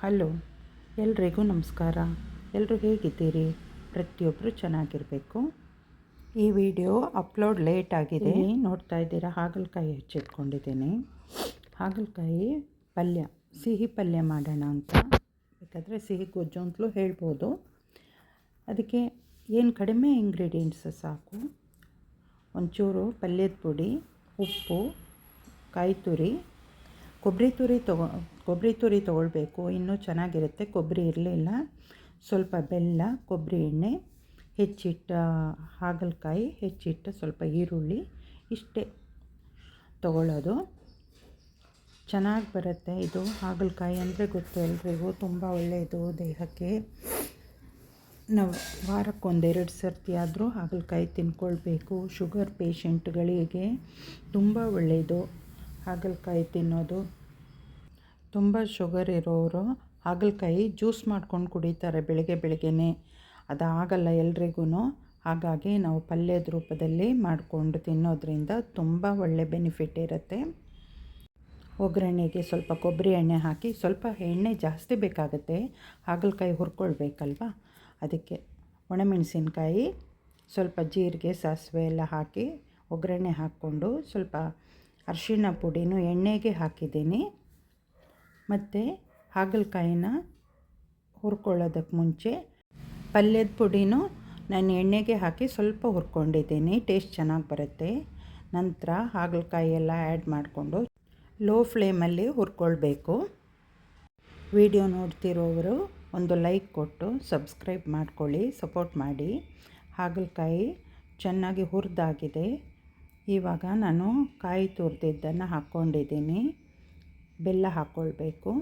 Hello, ಎಲ್ರಿಗೂ ನಮಸ್ಕಾರ. ಎಲ್ಲರೂ ಹೇಗಿದ್ದೀರಿ? ಪ್ರತಿಯೊಬ್ಬರು ಚೆನ್ನಾಗಿರಬೇಕು. ಈ ವಿಡಿಯೋ ಅಪ್ಲೋಡ್ ಲೇಟ್ ಆಗಿದೆ. ನೋಡ್ತಾ ಇದ್ದೀರಾ, ಹಾಗಲಕಾಯಿ ಹೆಚ್ಚಿಟ್ಕೊಂಡಿದ್ದೀನಿ. ಹಾಗಲಕಾಯಿ ಪಲ್ಯ, ಸಿಹಿ ಪಲ್ಯ ಮಾಡೋಣ ಅಂತ. ಬೇಕಾದರೆ ಸಿಹಿ ಗೊಜ್ಜು ಅಂತಲೂ ಹೇಳ್ಬೋದು. ಅದಕ್ಕೆ ಏನು ಕಡಿಮೆ ಇಂಗ್ರೀಡಿಯೆಂಟ್ಸ್ ಸಾಕು? ಒಂಚೂರು ಪಲ್ಯದ ಪುಡಿ, ಉಪ್ಪು ಕಾಯಿ ತುರಿ ಕೊಬ್ಬರಿ ತುರಿ ತಗೋ, ಕೊಬ್ಬರಿ ತುರಿ ತೊಗೊಳ್ಬೇಕು. ಇನ್ನೂ ಚೆನ್ನಾಗಿರುತ್ತೆ. ಕೊಬ್ಬರಿ ಇರಲಿಲ್ಲ. ಸ್ವಲ್ಪ ಬೆಲ್ಲ, ಕೊಬ್ಬರಿ ಎಣ್ಣೆ, ಹೆಚ್ಚಿಟ್ಟ ಹಾಗಲಕಾಯಿ, ಹೆಚ್ಚಿಟ್ಟ ಸ್ವಲ್ಪ ಈರುಳ್ಳಿ ಇಷ್ಟೇ ತಗೊಳ್ಳೋದು. ಚೆನ್ನಾಗಿ ಬರುತ್ತೆ ಇದು. ಹಾಗಲಕಾಯಿ ಅಂದರೆ ಗೊತ್ತು ಎಲ್ರಿಗೂ ತುಂಬ ಒಳ್ಳೆಯದು ದೇಹಕ್ಕೆ. ನಾವು ವಾರಕ್ಕೊಂದೆರಡು ಸರ್ತಿ ಆದರೂ ಹಾಗಲಕಾಯಿ ತಿನ್ಕೊಳ್ಬೇಕು. ಶುಗರ್ ಪೇಷಂಟ್ಗಳಿಗೆ ತುಂಬ ಒಳ್ಳೆಯದು. ಹಾಗಲಕಾಯಿ ತಿನ್ನೋದು. ತುಂಬ ಶುಗರ್ ಇರೋರು ಹಾಗಲಕಾಯಿ ಜ್ಯೂಸ್ ಮಾಡ್ಕೊಂಡು ಕುಡಿತಾರೆ ಬೆಳಗ್ಗೆ ಅದು ಅದಾಗಲ್ಲ ಎಲ್ರಿಗೂ. ಹಾಗಾಗಿ ನಾವು ಪಲ್ಯದ ರೂಪದಲ್ಲಿ ಮಾಡಿಕೊಂಡು ತಿನ್ನೋದ್ರಿಂದ ತುಂಬ ಒಳ್ಳೆ ಬೆನಿಫಿಟ್ ಇರುತ್ತೆ. ಒಗ್ಗರಣೆಗೆ ಸ್ವಲ್ಪ ಕೊಬ್ಬರಿ ಎಣ್ಣೆ ಹಾಕಿ ಸ್ವಲ್ಪ ಎಣ್ಣೆ ಜಾಸ್ತಿ ಬೇಕಾಗುತ್ತೆ. ಹಾಗಲಕಾಯಿ ಹುರ್ಕೊಳ್ಬೇಕಲ್ವ? ಅದಕ್ಕೆ ಒಣಮೆಣಸಿನ್ಕಾಯಿ, ಸ್ವಲ್ಪ ಜೀರಿಗೆ, ಸಾಸಿವೆ ಎಲ್ಲ ಹಾಕಿ ಒಗ್ಗರಣೆ ಹಾಕ್ಕೊಂಡು ಸ್ವಲ್ಪ ಅರಿಶಿಣ ಪುಡಿನೂ ಎಣ್ಣೆಗೆ ಹಾಕಿದ್ದೀನಿ. ಮತ್ತು ಹಾಗಲಕಾಯಿನ ಹುರ್ಕೊಳ್ಳೋದಕ್ಕೆ ಮುಂಚೆ ಪಲ್ಯದ ಪುಡಿನೂ ನಾನು ಎಣ್ಣೆಗೆ ಹಾಕಿ ಸ್ವಲ್ಪ ಹುರ್ಕೊಂಡಿದ್ದೀನಿ. ಟೇಸ್ಟ್ ಚೆನ್ನಾಗಿ ಬರುತ್ತೆ. ನಂತರ ಹಾಗಲಕಾಯಿ ಎಲ್ಲ ಆ್ಯಡ್ ಮಾಡಿಕೊಂಡು ಲೋ ಫ್ಲೇಮಲ್ಲಿ ಹುರ್ಕೊಳ್ಬೇಕು. ವಿಡಿಯೋ ನೋಡ್ತಿರೋವರು ಒಂದು ಲೈಕ್ ಕೊಟ್ಟು ಸಬ್ಸ್ಕ್ರೈಬ್ ಮಾಡ್ಕೊಳ್ಳಿ, ಸಪೋರ್ಟ್ ಮಾಡಿ. ಹಾಗಲಕಾಯಿ ಚೆನ್ನಾಗಿ ಹುರಿದಾಗಿದೆ. ಇವಾಗ ನಾನು ಕಾಯಿ ತುರಿದಿದ್ದನ್ನು ಹಾಕ್ಕೊಂಡಿದ್ದೀನಿ. ಬೆಲ್ಲ ಹಾಕ್ಕೊಳ್ಬೇಕು.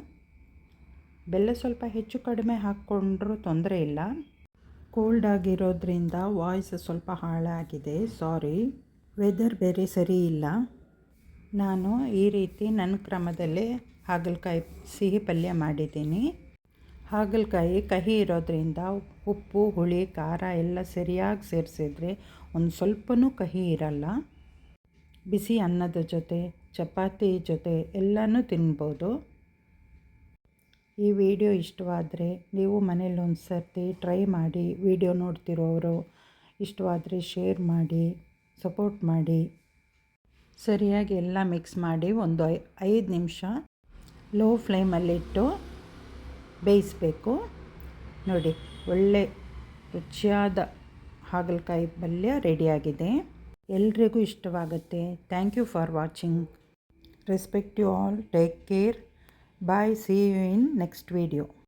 ಬೆಲ್ಲ ಸ್ವಲ್ಪ ಹೆಚ್ಚು ಕಡಿಮೆ ಹಾಕ್ಕೊಂಡ್ರೂ ತೊಂದರೆ ಇಲ್ಲ. ಕೋಲ್ಡ್ ಆಗಿರೋದ್ರಿಂದ ವಾಯ್ಸ್ ಸ್ವಲ್ಪ ಹಾಳಾಗಿದೆ. ಸಾರಿ. ವೆದರ್ ಬೇರೆ ಸರಿ ಇಲ್ಲ. ನಾನು ಈ ರೀತಿ ನನ್ನ ಕ್ರಮದಲ್ಲೇ ಹಾಗಲಕಾಯಿ ಸಿಹಿ ಪಲ್ಯ ಮಾಡಿದ್ದೀನಿ. ಹಾಗಲಕಾಯಿ ಕಹಿ ಇರೋದ್ರಿಂದ ಉಪ್ಪು, ಹುಳಿ, ಖಾರ ಎಲ್ಲ ಸರಿಯಾಗಿ ಸೇರಿಸಿದ್ರೆ ಒಂದು ಸ್ವಲ್ಪನೂ ಕಹಿ ಇರಲ್ಲ. ಬಿಸಿ ಅನ್ನದ ಜೊತೆ, ಚಪಾತಿ ಜೊತೆ ಎಲ್ಲನೂ ತಿನ್ಬೋದು. ಈ ವಿಡಿಯೋ ಇಷ್ಟವಾದರೆ ನೀವು ಮನೇಲಿ ಒಂದು ಸರ್ತಿ ಟ್ರೈ ಮಾಡಿ, ವಿಡಿಯೋ ನೋಡ್ತಿರೋರು ಇಷ್ಟವಾದರೆ ಶೇರ್ ಮಾಡಿ, ಸಪೋರ್ಟ್ ಮಾಡಿ. ಸರಿಯಾಗಿ ಎಲ್ಲ ಮಿಕ್ಸ್ ಮಾಡಿ ಒಂದು ಐದು ನಿಮಿಷ ಲೋ ಫ್ಲೇಮಲ್ಲಿಟ್ಟು ಬೇಯಿಸಬೇಕು. ನೋಡಿ, ಒಳ್ಳೆ ರುಚಿಯಾದ ಹಾಗಲಕಾಯಿ ಪಲ್ಯ ರೆಡಿಯಾಗಿದೆ. ಎಲ್ರಿಗೂ ಇಷ್ಟವಾಗುತ್ತೆ. Thank you for watching respect you all take care bye see you in next video